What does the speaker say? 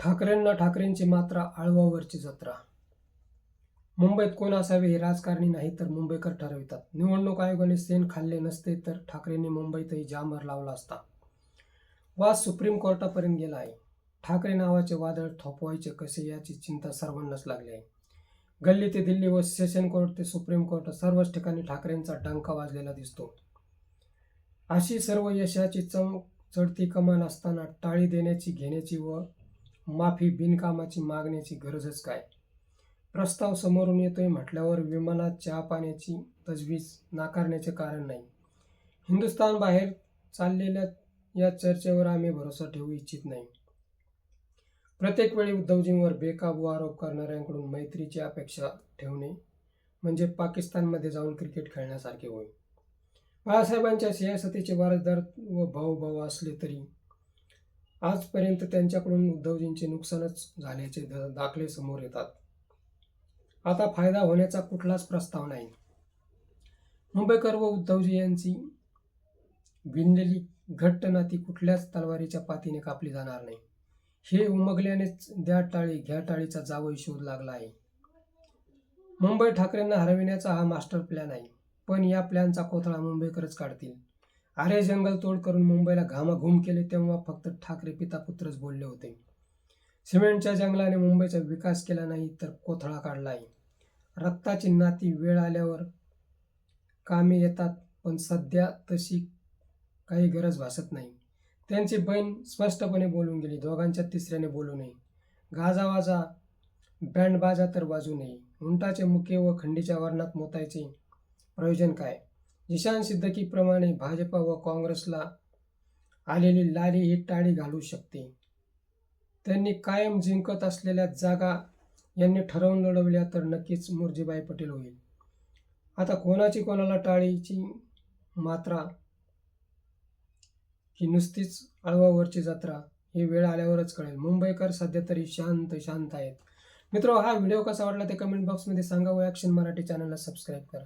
ठाकरेंना ठाकरेंची मात्रा आळवावरची जत्रा. मुंबईत कोण असावे हे राजकारणी नाही तर मुंबईकर ठरवितात. निवडणूक आयोगाने सेन खाल्ले नसते तर ठाकरेंनी मुंबईतही जामर लावला असता. वाद सुप्रीम कोर्टापर्यंत गेला आहे. ठाकरे नावाचे वादळ थोपवायचे कसे याची चिंता सर्वांनाच लागली आहे. गल्ली ते दिल्ली व सेशन कोर्ट ते सुप्रीम कोर्ट सर्वच ठिकाणी ठाकरेंचा डंका वाजलेला दिसतो. अशी सर्व यशाची चम चढती कमान असताना टाळी देण्याची घेण्याची व माफी बिनकामाची मागण्याची गरजच काय? प्रस्ताव समोरून येतोय म्हटल्यावर विमानात चहा पाण्याची तजवीज नाकारण्याचे कारण नाही. हिंदुस्थान बाहेर चाललेल्या या चर्चेवर आम्ही भरोसा ठेवू इच्छित नाही. प्रत्येक वेळी उद्धवजींवर बेकाबू आरोप करणाऱ्यांकडून मैत्रीची अपेक्षा ठेवणे म्हणजे पाकिस्तानमध्ये जाऊन क्रिकेट खेळण्यासारखे होईल बाळासाहेबांच्या सियासतीचे वारसदार व भाऊ भाऊ असले तरी आजपर्यंत त्यांच्याकडून उद्धवजींचे नुकसानच झाल्याचे द- दाखले समोर येतात. आता फायदा होण्याचा कुठलाच प्रस्ताव नाही. मुंबईकर व उद्धवजी यांची विणलेली घट्ट नाती कुठल्याच तलवारीच्या पातीने कापली जाणार नाही. हे उमगल्यानेच द्या टाळी घ्या टाळीचा जावई शोध लागला आहे. मुंबई ठाकरेंना हरविण्याचा हा मास्टर प्लॅन आहे पण या प्लॅनचा कोथळा मुंबईकरच काढतील. अरे जंगल तोड करून मुंबईला घामाघूम केले तेव्हा फक्त ठाकरे पिता पुत्रच बोलले होते. सिमेंटच्या जंगलाने मुंबईचा विकास केला नाही तर कोथळा काढला आहे. रक्ताची नाती वेळ आल्यावर कामे येतात पण सध्या तशी काही गरज भासत नाही. त्यांची बहीण स्पष्टपणे बोलून गेली दोघांच्या तिसऱ्याने बोलू नये. गाजावाजा बँडबाजा तर वाजू नये. उंटाचे मुके व खंडीच्या वर्णात मोतायचे प्रयोजन काय? निशान सिद्धकीप्रमाणे भाजपा व काँग्रेसला आलेली लाली ही टाळी घालू शकते. त्यांनी कायम जिंकत असलेल्या जागा यांनी ठरवून लढवल्या तर नक्कीच मुरजीबाई पटेल होईल. आता कोणाची कोणाला टाळीची मात्रा ही नुसतीच आळवावरची जत्रा ही वेळ आल्यावरच कळेल. मुंबईकर सध्या तरी शांत शांत आहेत. मित्र हा व्हिडिओ कसा वाटला ते कमेंट बॉक्समध्ये सांगा व ॲक्शन मराठी चॅनलला सबस्क्राईब करा.